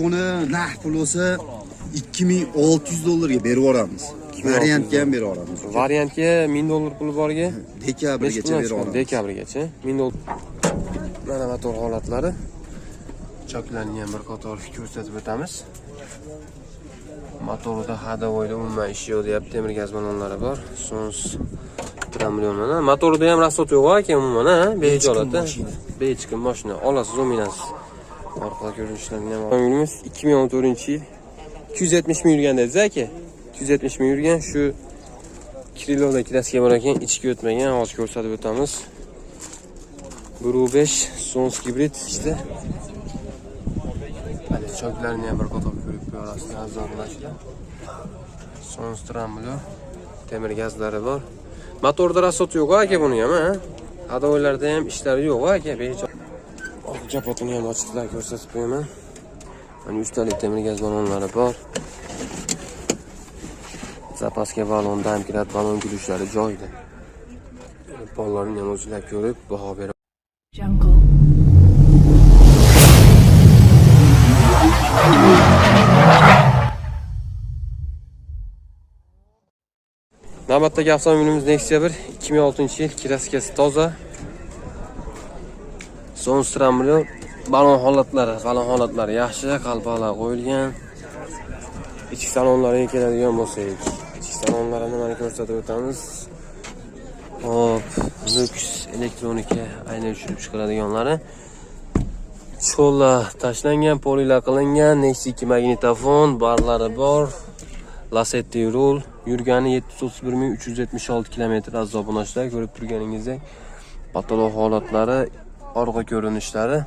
buni naq pul bo'lsa 2600 dollarga berib yuboramiz. Variantga ham berib yuboramiz. variantga 1000 dollar puli borga. Dekabrgacha berib yuboramiz. dekabrgacha. 1000 dollar mana motor holatlari. Choklarni ham bir qator ko'rsatib o'tamiz. Motorida hadovoyda umuman ishi yo'q deyapti. Temir gaz ballonlari bor. Sons tramlion mana. Motorida ham rasot yo'q aka umuman ha? Behijolat Bechikim mashina. bechikim mashina olasiz o'minasiz orqa ko'rinishlarini ham avtomobilimiz 2014 yil 270 ming yurgan dedingiz aka 270 ming yurgan shu Kirilovda kraska bor ekan, ichki o'tmagan, hozir ko'rsatib o'tamiz. 1.5 Sons gibrid işte. Hadi choklarini ham bir qator ko'rib ko'rasiz, azoblanishlar. Sons tramblyo, temir gazlari bor. Motorda rasot yo'q aka buni ham, ha? Hadovoylarda ham ishlari yo'q aka, bejo. Oh, kapotini ham ochdilar, ko'rsatib qo'yaman. Mana ustalik temir gaz ballonlari bor. Zapaska balon, damkirat balon gulishlari joyida. Bolalarni ham o'zlab ko'rib, baho berib Jungle. Navbatdagi avtomobilimiz Nexia 1 2006 yil kraskasi toza. Son stramli balon holatlari, balon holatlari yaxshi, qalpoqlar qo'yilgan. Ichki salonlariga keladigan bo'lsak, ichki salonlarini mana ko'rsatib o'tamiz. Hop, Lux elektronika aynan tushirib chiqaradiganlari. Cho'llar tashlangan, polilar qilingan, Nexia 2 magnitofon, barlari bor. Lasetti rul yurgani 731376 kilometr azobunashlar ko'rib turganingizdek patolog orqa ko'rinishlari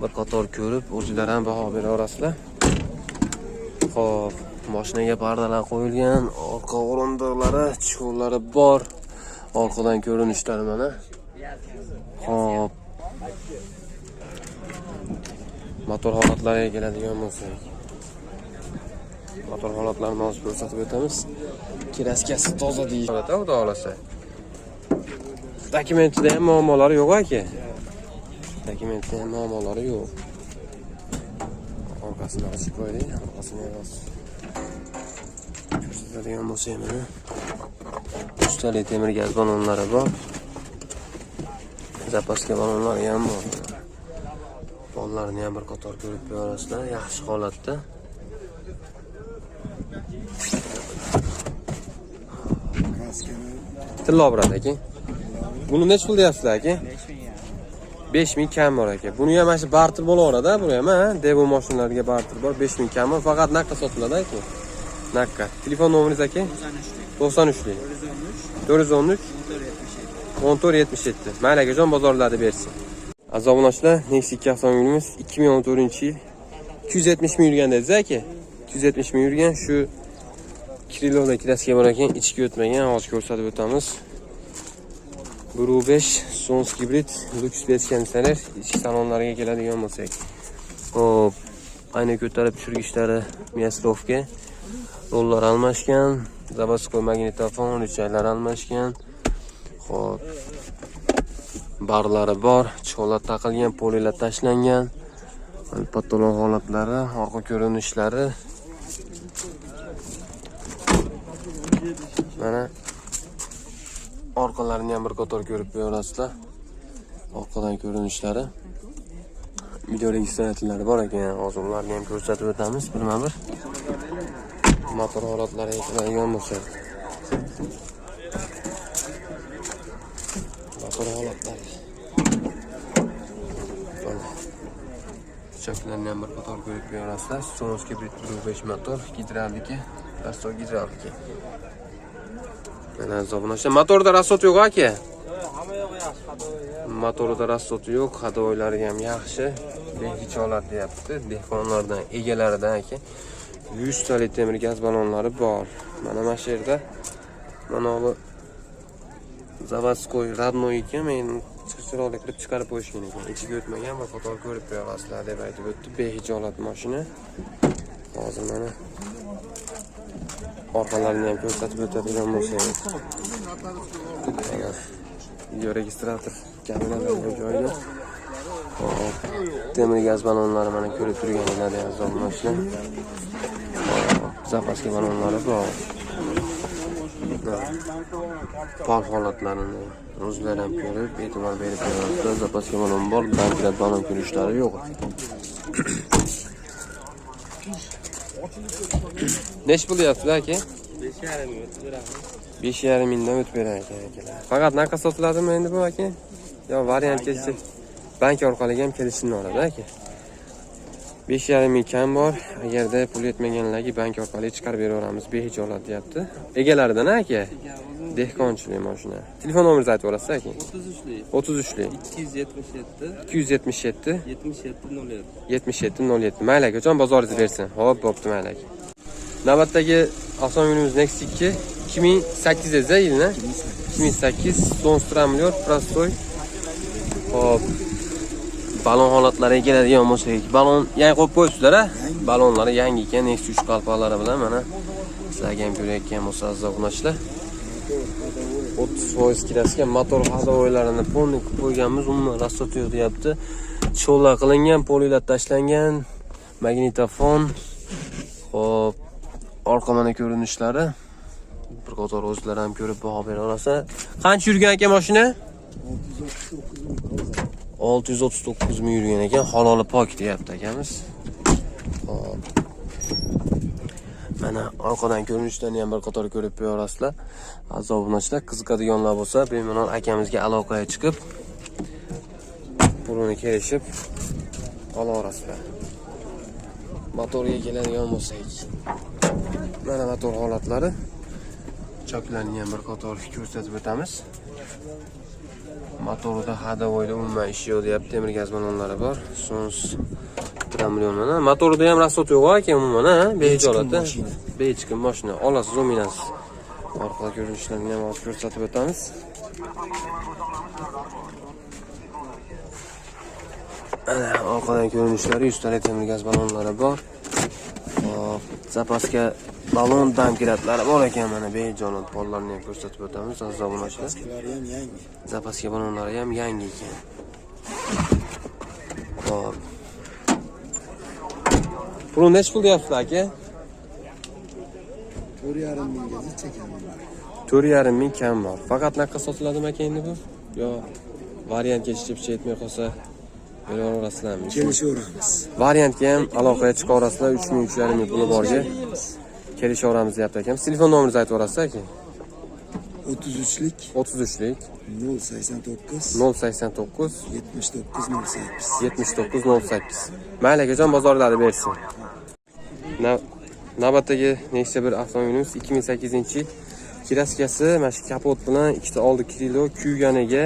bir qator ko'rib o'zinglar ham baho bera olasizlar Xo'p, mashinaga pardalar qo'yilgan orqa o'rindiqlari cho'llari bor orqadan ko'rinishlari mana Xo'p. motor holatlariga keladigan bo'lsak motor holatlarini hozir ko'rsatib o'tamiz kraskasi toza deyish xudo xohlasa dokumentida ham muammolari yo'q aka dokumentda ham muammolari yo'q orqasini ochib qo'yaylik orqasini ham hozir ko'rsatadigan bo'lsak mana ustali temir gaz ballonlari bor zapaska ballonlari ham bor bollarni ham bir qator ko'rib ko'rasizlar yaxshi holatda Tilla bo'ladi aka. Buni necha pul deyapsizlar aka? 5000 kam bor aka. Buni ham mana shu barter bo'laveradi, bu ham ha. Devo mashinalarga barter bor, 5000 kam bor. Faqat naqqa sotiladi aka. Naqqa. Telefon nomeringiz aka? 93 lik. 413 1477. Mayli akajon bozorlarda bersin. Azobunashlar Nexia 2 avtomobilimiz 2014 yil 270 ming yurgan dedingiz aka. 270 ming yurgan shu Kirilovda kraska bor ekan, ichki o'tmagan, hozir ko'rsatib o'tamiz. 1.5 Sons gibrid Lux beskanisalar ichki salonlariga keladigan bo'lsak. Hop, ayni ko'tarib tushirgichlari Miastrovka. Rollar almashgan, Zabaskoy magnitofon, richaylar almashgan. Hop. Barlari bor, cho'lat taqilgan, polilar tashlangan. Patolog holatlari, orqa ko'rinishlari Mana orqalarini ham bir qator ko'rib qo'yasizlar. Orqadan ko'rinishlari. Video registratorlari bor ekan, hozir ularni ham ko'rsatib o'tamiz birma-bir. Motor holatlariga keladigan bo'lsak. Motor holatlari. Mana. Chaklarni ham bir qator ko'rib qo'yasizlar. Sonos kibrit 5 motor, gidravlika, rasto gidravlika. Mana zobunashlar. Motorda rasot yo'q aka. Motorida rasot yo'q, hadovoylari ham yaxshi. Behiç holat deyapti. Dehqonlardan, egalaridan aka. 100 talik temir gaz ballonlari bor. Mana mana shu yerda mana bu Zavadskoy родной ekan, men chiroqli qilib chiqarib qo'yishgan ekan. Ichiga o'tmagan va qator ko'rib qo'yasizlar deb aytib o'tdi. Behijolat mashina. Hozir mana orqalarini ham ko'rsatib o'tadigan bo'lsak. Mana video registrator kameralar joyida. Hop. Temir gaz balonlari mana ko'rib turganlar aziz obunachilar. Zapaska balonlari bor. Pol holatlarini o'zlari ham ko'rib, e'tibor berib. Zapaska balon bor, bankrat balon ko'rishlari yo'q. Nesh bo'lyaptilar aka? 5,5 mingdan o'tib berar ekan akalar. Faqat naqa sotiladimi endi bu aka? Yo variant kelsa bank orqali ham kelishini oladi aka. 5,5 ming kam bor. Agarda pul yetmaganlarga bank orqali chiqarib beraveramiz, behijolat deyapti. Egalaridan aka. Dehqonchilik mashina. Telefon nomeringizni aytib olasiz aka? 33lik 33lik 277 277 77 07 77 07. Mayli akajon bozoringizni bersin. Xo'p, bo'pti mayli aka. Navbatdagi avtomobilimiz Next 2 2008 esa yilni 2008 son stramlyor prostoy. Hop. Balon holatlariga keladigan bo'lsak, balon yangi qo'yib qo'yibsizlar a? Balonlari yangi ekan, Next 3 qalpoqlari bilan mana sizlarga ham ko'rayotgan bo'lsangiz zavqlashlar. 30 foiz kirasiga motor hadovoylarini polni qilib qo'yganmiz, umuman rassot yo'q deyapti. Cho'la qilingan, polilar tashlangan, magnitofon. Orqa mana ko'rinishlari. Bir qator o'zlari ham ko'rib baho bera olasa. Qancha yurgan ekan mashina? 639 ming yurgan ekan, haloli pok deyapti akamiz. Hop. Mana orqadan ko'rinishlarni ham bir qator ko'rib qo'yasizlar. Aziz obunachilar, qiziqadiganlar bo'lsa, bemalol akamizga aloqaga chiqib pulini kelishib olaverasizlar. Motorga keladigan bo'lsak, mana motor holatlari choklarni ham bir qator ko'rsatib o'tamiz. Motorida hadovoyda umuman ish yo'q deyapti, temir gaz balonlari bor. Sons 1 million mana. Motorida ham rasot yo'q aka umuman, ha? Behijolatda. Bechikim mashina. Olasiz, o'minasiz. Orqa ko'rinishlarini ham hozir ko'rsatib o'tamiz. Orqadan ko'rinishlari 100 talik temir gaz balonlari bor. Zapaska balon damkiratlari bor ekan mana bejonot pollarni ham ko'rsatib o'tamiz yangi. Zapaska balonlari ham yangi ekan. Hop. Pul nech pul deyapsiz aka? 4,5 mingga chekaman. 4,5 ming kam bor. Faqat naqa sotiladimi aka endi bu? Yo variant kechib yetmay qolsa beraverasizlarmi? Kelishaveramiz. Variantga ham aloqaga chiqaverasizlar 3 ming 3,5 ming puli borga. Kelishaveramiz deyapti akam. Telefon nomeringizni aytib olasiz aka? 33lik 33lik 089 089 79 08. 7908. Mayli akajon bozorlari bersin. Na- Navbatdagi Nexia bir avtomobilimiz 2008 yil kraskasi mana shu kapot bilan ikkita oldi kilo kuyganiga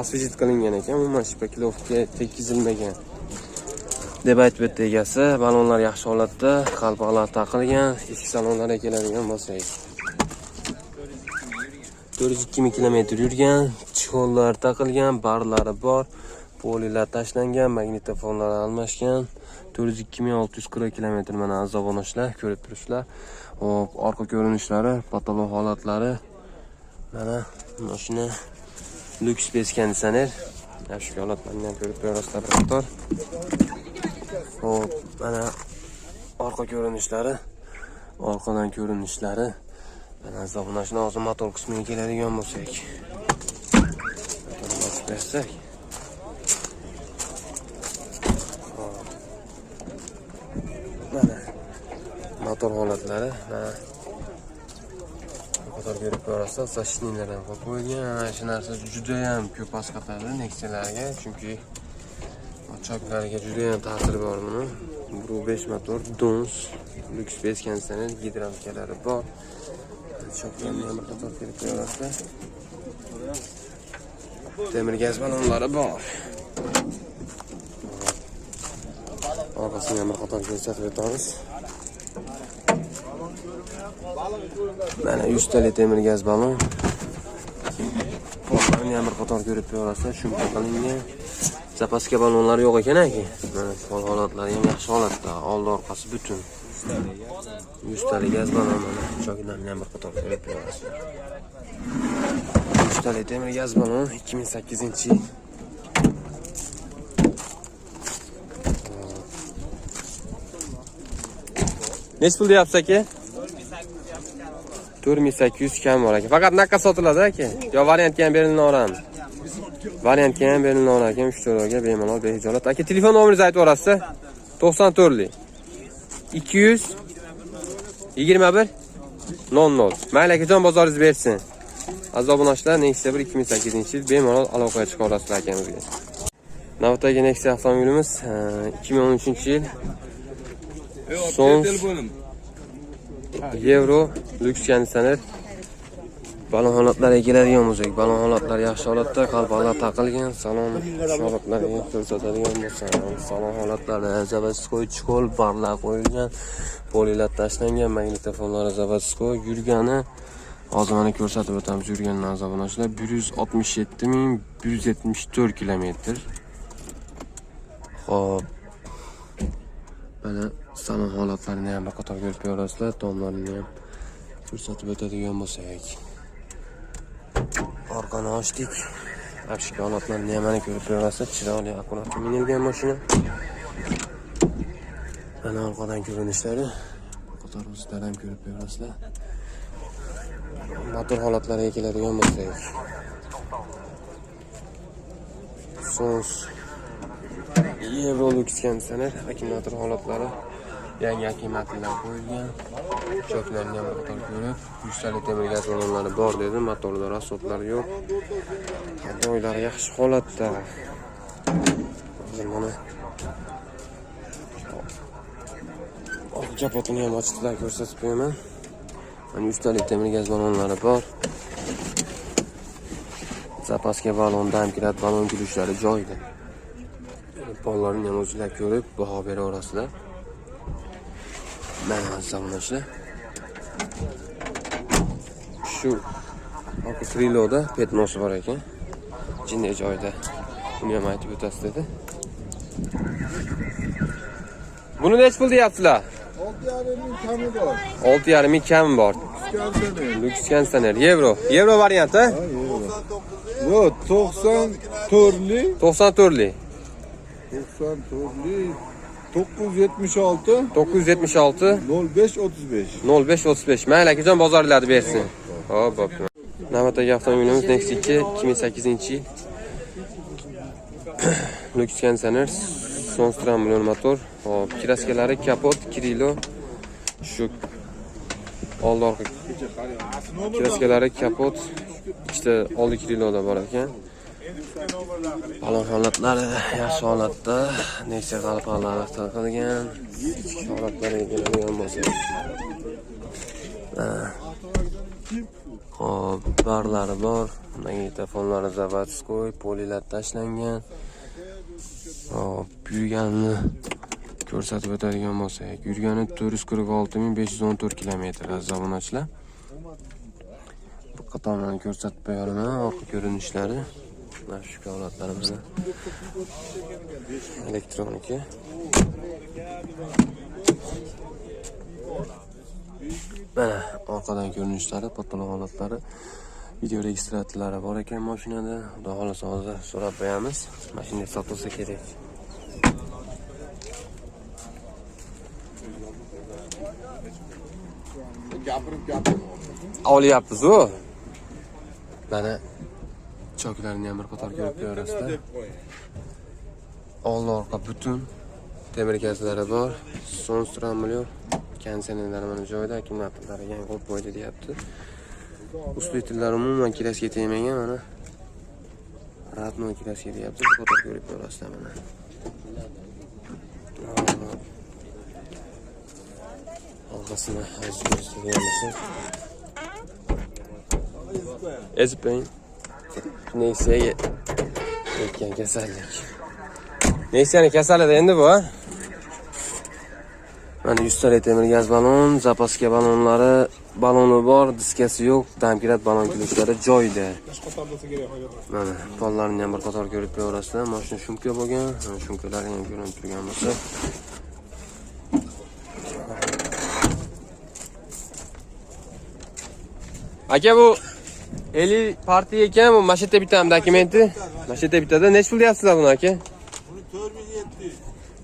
asvizit qilingan ekan. Umuman shpakilovka tekkizilmagan. deb aytib o'tdi egasi. Balonlar yaxshi holatda, qalpoqlar taqilgan, ichki salonlarga keladigan bo'lsak. 402 ming kilometr yurgan, chixollar taqilgan, barlari bor, polilar tashlangan, magnitofonlar almashgan. 402.640 kilometr mana azobonoshlar ko'rib turibsizlar. Hop, orqa ko'rinishlari, patolog holatlari. Mana mashina space konditsioner. Yaxshi holatlarni ham ko'rib turasizlar bir qator. Hop, mana orqa ko'rinishlari, orqadan ko'rinishlari. Mana azobonoshni hozir motor qismiga keladigan bo'lsak. Bersak. Mana motor holatlari mana bu qator berib ko'rasiz, sashnilar ham qo'yib qo'yilgan. Mana shu narsa juda ham ko'p asqatadi Nexia'larga, chunki choklariga juda ham ta'siri bor buni. Bru 5 motor, Dons, Lux Space konditsioner, gidravlikalari bor. Choklarni ham qator berib ko'rasizlar. Temir gaz balonlari bor. Orqasini ham qator ko'rsatib o'tamiz mana yuztalik temir gaz balon. Pollarni ham bir qator ko'rib borasizlar shumpa qilingan zapaska balonlar yo'q ekan aka mana fol holatlari ham yaxshi holatda oldi orqasi butun yuztalik gaz balon mana choklarni ham bir qator ko'rib borasizlar yuztalik temir gaz balon ikki ming sakkizinchi yil nechi pul 4800 kam bor aka. Faqat naqqa sotiladi aka. Yo variantga ham berilaverami? Variantga ham berilaverar ekan 3 to'rga bemalol behijolat. Aka telefon nomeringizni aytib yuborasiz? 94 lik. 200 21 00. Mayli akajon bozoringiz bersin. Aziz obunachilar, Nexia 1 2008 yil bemalol aloqaga chiqa olasizlar akamizga. Navbatdagi Nexia avtomobilimiz e, 2013 yil Son telefonim. Euro lyuks konditsioner. Balon holatlari keladigan bo'lsak, balon holatlari yaxshi holatda, qalpoqlar taqilgan, salon holatlarga ko'rsatadigan bo'lsa, salon holatlari заводской chkol barlar qo'yilgan, polilat tashlangan, magnitofonlari заводской yurgani hozir mana ko'rsatib o'tamiz yurgan nazoratchilar 167174 kilometr. Xo'p. Mana salon holatlarini ham qator ko'rib berasizlar, tomlarini ham ko'rsatib o'tadigan bo'lsak. Orqani ochdik. Apshika holatlarini ham mana ko'rib berasizlar, chiroyli akkurat minilgan mashina. Mana orqadan ko'rinishlari. Qator o'zlari ham ko'rib berasizlar. Motor holatlariga keladigan bo'lsak. Sons Evrolux konditsioner akkumulyator holatlari yangi akkumulyatorlar qo'yilgan. Choklarni ham qator ko'rib, yuztalik temir gaz ballonlari bor dedi, motorlar, rasodlar yo'q. Hadoylari yaxshi holatda. Hozir mana Oq kapotini ham ochdilar, ko'rsatib qo'yaman. Mana yuztalik temir gaz ballonlari bor. Zapaska ballon damkirat balon gulishlari joyida. Pollarni ham o'zinglar ko'rib, baho beraverasizlar. Mana zamonashlar. Shu orqa kriloda petnosi bor ekan. Jinday joyda. Buni ham aytib o'tasiz dedi. Buni nechi pul deyapsizlar? 6,5 kami bor. 6,5 ming kami bor. Lux konditsioner, yevro. Yevro varianti? Yo'q, 94lik, 94lik. 94lik 976 976 05 35. 05 35. Mayli akajon bozorlarni bersin. Hop, hop. Navbatdagi avtomobilimiz Nexus 2 2008 yil. Lux konditsioner, son strambulion motor. Hop, kiraskalari kapot, krilo. Shu oldi orqa kiraskalari kapot, ikkita oldi kriloda bor ekan. Balon holatlari yaxshi holatda, Nexia qalpoqlari taqilgan, ichki holatlariga bo'lsa. Hop, barlari bor, magnitofonlari zavodskoy polilar tashlangan. Hop, yurganini ko'rsatib o'tadigan bo'lsak, yurgani 446514 kilometr aziz obunachilar. Bu qatorlarni ko'rsatib qo'yaman, orqa ko'rinishlari. Shu holatlari mana. Elektronika. Mana orqadan ko'rinishlari, patolog holatlari. Video registratorlari bor ekan mashinada. Xudo xohlasa hozir so'rab qo'yamiz. Mashina sotilsa kerak. Gapirib gapirib. Olyapmiz u. Mana ham bir qator ko'rib ko'rasizlar. Old orqa butun temir gazlari bor. Son strambulion konditsionerlari mana joyida, akkumulyatorlari yangi qo'yib qo'ydi deyapti. Ustunlar umuman kirasiga tegmagan mana. Ratno kirasiga deyapti. Qator ko'rib ko'rasizlar mana. Orqasini hozir ko'rsatadigan bo'lsak. Ezib qo'ying. Neysiyaga yetgan kasallik. Neysiyani kasalida endi bu ha? Mana 100 talik temir gaz balon, zapaska balonlari, baloni bor, diskasi yo'q, damkirat balon kilishlari joyida. Mana pollarni ham bir qator ko'rib ko'rasizlar. Mashina shumka bo'lgan, mana shumkalari ham ko'rinib turgan bo'lsa. Aka bu 50 partiya ekan bu mashina bitami dokumenti. Mashina bitada nechi pul deyapsizlar buni aka? Buni 4700.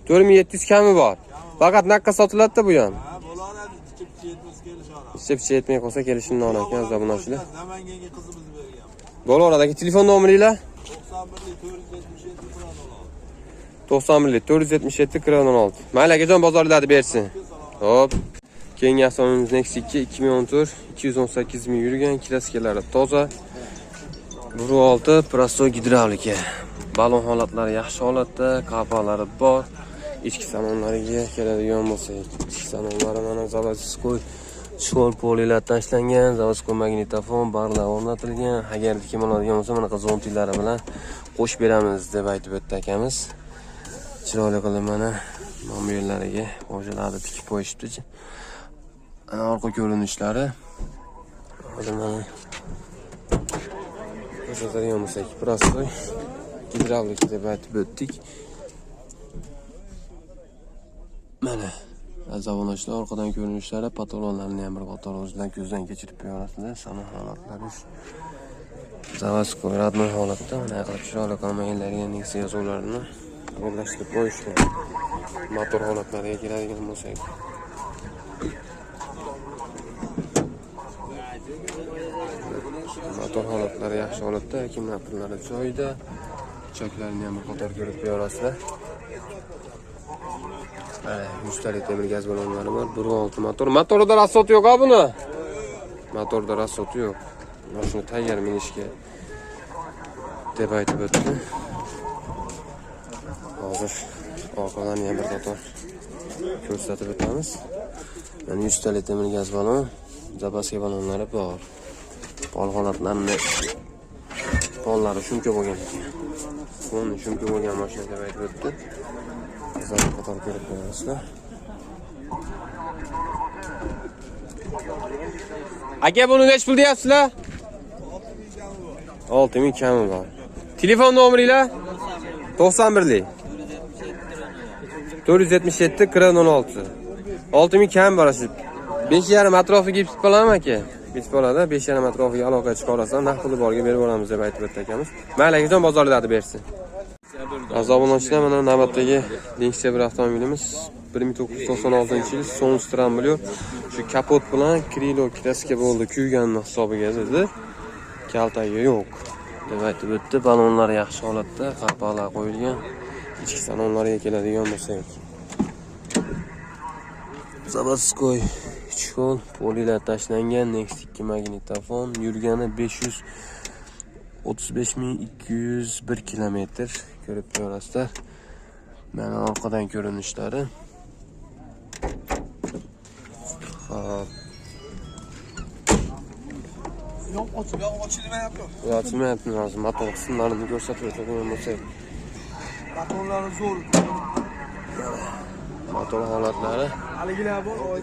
4700 kami bor. Faqat naqqa sotiladi-da bu ham. Ha, bo'laveradi picha picha yetmay qolsa kelishimni olar ekan zabunachilar bo'laveradiki telefon nomeringlar to'qson birlik to'rt yuz yetmish yetti qirq o'n olti mayli akajon bozorlarni bersin ho'p keyingi avtomobilimiz Nexus 2 2014 218 ming yurgan klassikalari toza 1.6 prosto gidravlika balon holatlari yaxshi holatda kapalari bor ichki salonlariga keladigan bo'lsak ichki salonlari mana заводской shkol polilardan ishlangan заводской magnitofon barlar o'rnatilgan agar kim oladigan bo'lsa bunaqa zontilari bilan qo'shib beramiz deb aytib o'tdi akamiz chiroyli qilib mana mana bu yerlariga qo'shilarni tikib qo'yishibdi ee, arka görünüşleri. Hadi bana gösteriyor musak? Burası gidravlikte bət böttük. Mənə zavonlaşlar arkadan görünüşlere patolonların emri patoloncudan gözden geçirip yönetmede sana halatları zavaz koyradma halatta ne kaçır alakalı en iyisi yazılarını birleştirip koyuşlar. Motor halatlarına girerken musak. Motor holatlari yaxshi holatda. Akkumulyatorlari joyida choklarini ham qator ko'rib qo'yasizlar mana yuztalik temir gaz balonlari bor bir olti motor. Motorida rassot yo'q a buni motorda rassot yo'q mashina tayyor minishga deb aytib o'tdi hozir orqalarni ham bir qator ko'rsatib o'tamiz mana yuztalik temir gaz balon zapaska balonlari bor pol holatlarini pollari shuncha bo'lgan ekan fon shuncha bo'lgan mashina deb aytib o'tdi qizlarni qator ko'rib qo'yasizlar aka buni nechi pul deyapsizlar olti ming kami bor telefon nomeringlar to'qson birlik. To'rt yuz yetmish yetti qirq o'n olti olti ming kami bor shu besh yarim atrofiga qoladimi aka bitib qoladi besh yarim atrofiga aloqa chiqarasam naqd puli borga berib yuboramiz deb aytib o'tdi akamiz mayli akajon bozorlarni bersin Azobulanchilar mana navbatdagi Nexia bir avtomobilimiz 1996 yil Sons Tramblio shu kapot bilan Krilo kraska bo'ldi kuyganni hisobiga dedi. Kaltagi yo'q deb aytib o'tdi. Balonlar yaxshi holatda, qapaqlar qo'yilgan. Ichki salonlariga keladigan bo'lsak. Заводской chkol polilar tashlangan Next 2 magnitofon yurgani 535.201 kilometr ko'rib turasizlar. Mana orqadan ko'rinishlari. Hop. Yo'q, ochilmayapti hozir motor qismlarini ko'rsatib o'tadigan bo'lsak. Zo'r. Motor holatlari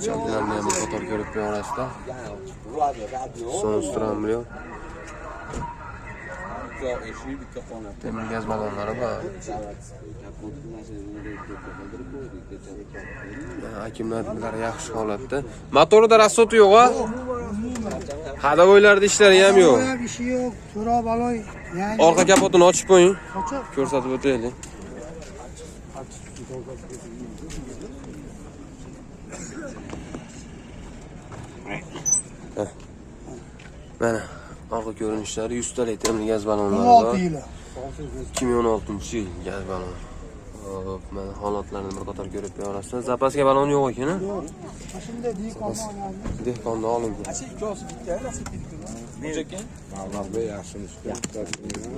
Choklalarni ham qator ko'rib qo'yasizlar. Son stramblio. Temir gaz balonlari bor. Akkumulyatorlar yaxshi holatda. Motorida rassot yo'q-a? Hadovoylarda ishlari ham yo'q. İshi yo'q, so'roq baloy. Orqa kapotini ochib qo'ying. Ko'rsatib o'taylik. Mana orqa ko'rinishlari 100 ta litrli gaz balonlari 16 bor. yili. 2016 yil gaz balon. Hop, mana holatlarini bir qator ko'rib berasizlar. Zapaska balon yo'q ekan, Yo'q. Shunda dehqon olgan. dehqonda olingan.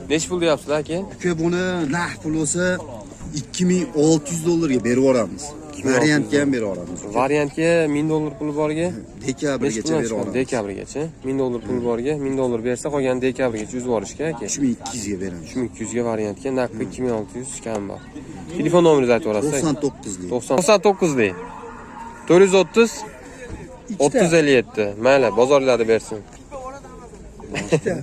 Nechi pul deyapsizlar aka? Aka buni naqd pul bo'lsa 2600 dollarga berib yuboramiz. Variantga ham berib yuboramiz. Variantga 1000 dollar puli borga Dekabrgacha berib yuboramiz. dekabrgacha 1000 dollar pul borga 1000 dollar bersa qolgan dekabrgacha yuz borishga aka 3200 ga beramiz. 3200 ga variantga naqdi 2600 kam bor telefon nomeringizni aytib yuborasiz 99 lik. 99 lik 430 3057 mayli bozorlarda bersin Ikkita.